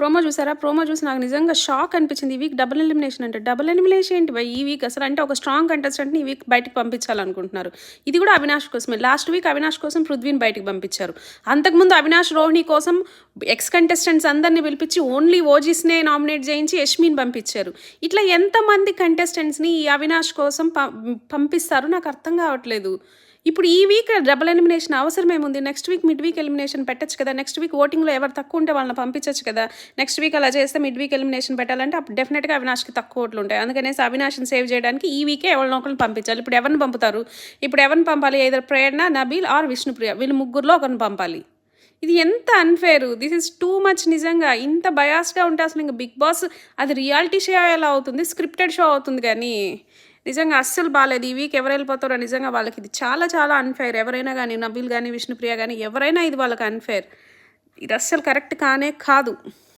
Promo చూసారా? Promo చూసి నాకు నిజంగా షాక్ అనిపించింది. ఈ వీక్ డబుల్ ఎలిమినేషన్ అంటే డబుల్ ఎలిమినేషన్ ఏంటి భయ్? ఈ వీక్ అసలు అంటే ఒక స్ట్రాంగ్ కంటెస్టెంట్ని ఈ వీక్ బయటకు పంపించాలనుకుంటున్నారు. ఇది కూడా అవినాష్ కోసమే. లాస్ట్ వీక్ అవినాష్ కోసం పృథ్వీని బయటకు పంపించారు. అంతకుముందు అవినాష్ రోహిణి కోసం ఎక్స్ కంటెస్టెంట్స్ అందరినీ పిలిపించి ఓన్లీ ఓజీస్నే నామినేట్ చేయించి యష్మిని పంపించారు. ఇట్లా ఎంతమంది కంటెస్టెంట్స్ని ఈ అవినాష్ కోసం పంపిస్తారు? నాకు అర్థం కావట్లేదు. ఇప్పుడు ఈ వీక్ డబుల్ ఎలిమినేషన్ అవసరం ఏముంది next week mid week elimination పెట్టచ్చు కదా? నెక్స్ట్ వీక్ ఓటింగ్లో ఎవరు తక్కువ ఉంటే వాళ్ళని పంపించచ్చు కదా? నెక్స్ట్ వీక్ అలా చేస్తే మిడ్ వీక్ ఎలిమినేషన్ పెట్టాలంటే అప్పుడు డెఫినెట్గా అవినాష్కి తక్కువ ఓట్లు ఉంటాయి. అందుకనేసి అవినాష్ని సేవ్ చేయడానికి ఈ వీకే ఎవరినో ఒకరిని పంపించాలి. ఇప్పుడు ఎవరిని పంపుతారు? ఇప్పుడు ఎవరిని పంపాలి? ఏదో ప్రేరణ నబీల్ ఆర్ విష్ణుప్రియ. వీళ్ళు ముగ్గురులో ఒకరిని పంపాలి. ఇది ఎంత unfair this is too much నిజంగా. ఇంత బయాస్గా ఉంటే అసలు ఇంకా బిగ్ బాస్ అది రియాలిటీ షో ఎలా అవుతుంది స్క్రిప్టెడ్ షో అవుతుంది కానీ నిజంగా అస్సలు బాగాలేదు ఈ వీక్ ఎవరు వెళ్ళిపోతారో నిజంగా వాళ్ళకి ఇది చాలా చాలా అన్ఫేర్ ఎవరైనా కానీ నబీల్ కానీ విష్ణుప్రియ కానీ ఎవరైనా ఇది వాళ్ళకి అన్ఫేర్ ఇది అస్సలు కరెక్ట్ కానే కాదు.